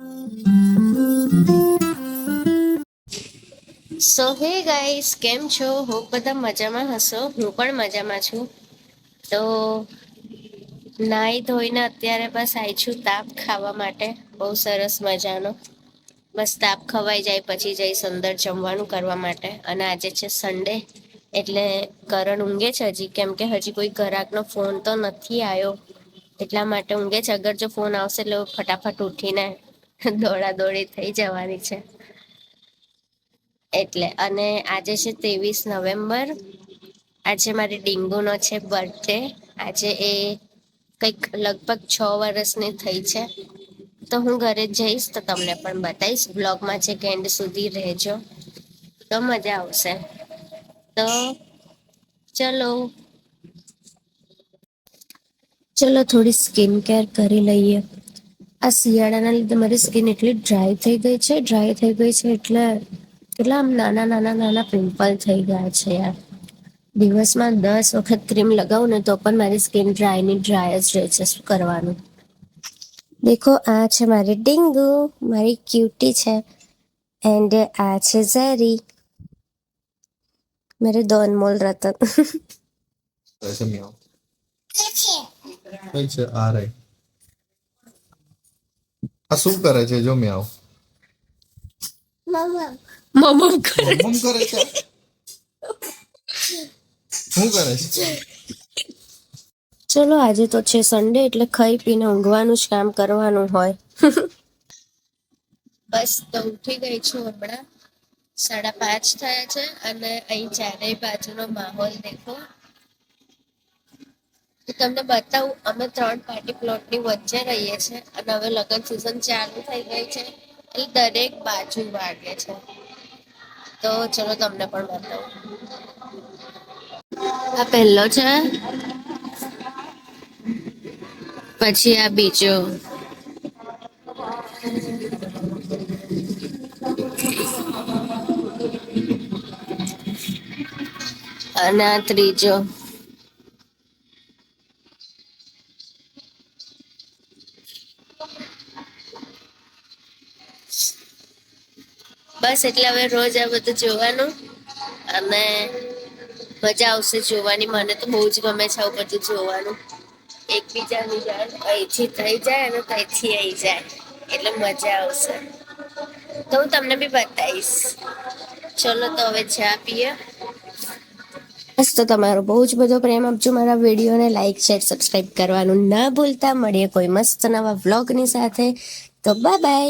સો હે ગાઈસ કેમ છો? હું બધા મજામાં હશો? હું પણ મજામાં છું. તો નાહી ધોઈને અત્યારે બસ આવી છું તાપ ખાવા માટે. બહુ સરસ મજાનો. બસ તાપ ખવાઈ જાય, પછી જઈશ અંદર જમવાનું કરવા માટે. અને આજે છે સન્ડે એટલે કરણ ઊંઘે છે હજી? કેમ કે હજી કોઈ ઘરાકનો ફોન તો નથી આવ્યો એટલા માટે ઊંઘે છે. અગર જો ફોન આવશે એટલે ફટાફટ ઉઠીને દોડા દોડી થઈ જવાની છે. એટલે અને આજે છે ત્રેવીસ નવેમ્બર. આજે મારી ડીંગુનો છે બર્થડે આજે એ કંઈક લગભગ છ વર્ષની થઈ છે. તો હું ઘરે જઈશ તો તમને પણ બતાવીશ. બ્લોગમાં છે કે એન્ડ સુધી રહેજો. તો મજા આવશે. તો ચલો. ચલો થોડી સ્કિન કેર કરી લઈએ. આ શિયાળાના લીધે મારી સ્કિન એટલી ડ્રાય થઈ ગઈ છે ડ્રાય થઈ ગઈ છે એટલે કેટલા આમ નાના નાના નાના પિમ્પલ થઈ ગયા છે યાર દિવસમાં દસ વખત ક્રીમ લગાવું ને તો પણ મારી સ્કિન ડ્રાય ની ડ્રાય જ રહે છે શું કરવાનું દેખો આ છે મારી ડીંગુ મારી ક્યુટી છે એન્ડ આ છે ઝેરી मेरे दो अनमोल रतन ऐसे म्याओ કઈ છે આ રે આ શું કરે છે જો મ્યાઓ મમમ કરે મમમ કરે છે શું કરે છે ચલો આજે તો છે સન્ડે એટલે ખાઈ પીને ઊંઘવાનું જ કામ કરવાનું હોય. બસ તો ઉઠી ગઈ છું હમણાં. સાડા પાંચ થયા છે અને અહીં ચારેય બાજુનો માહોલ દેખો. તમને બતાવું, અમે ત્રણ પાર્ટી પ્લોટની વચ્ચે રહીએ છીએ અને હવે લગ્ન સિઝન ચાલુ થઈ ગઈ છે એટલે દરેક બાજુ વાગે છે. તો ચલો તમને પણ બતાવું. આ પહેલો છે. પછી આ બીજો. અને આ ત્રીજો. બસ એટલે હવે રોજ આ બધું જોવાનું અને મજા આવશે જોવાની. મને તો બહુ જ ગમે છે આવું બધું જોવાનું. એકબીજાની જાય અહીંથી થઈ જાય અને ત્યાંથી આવી જાય. એટલે મજા આવશે. તો હું તમને બી બતાવીશ. ચલો તો હવે ચા પીએ. બસ તો તમારો બહુ જ બધો પ્રેમ આપજો. મારા વિડીયોને લાઈક શેર સબસ્ક્રાઈબ કરવાનું ના ભૂલતા. મળીએ કોઈ મસ્ત નવા વ્લોગની સાથે. તો બાય બાય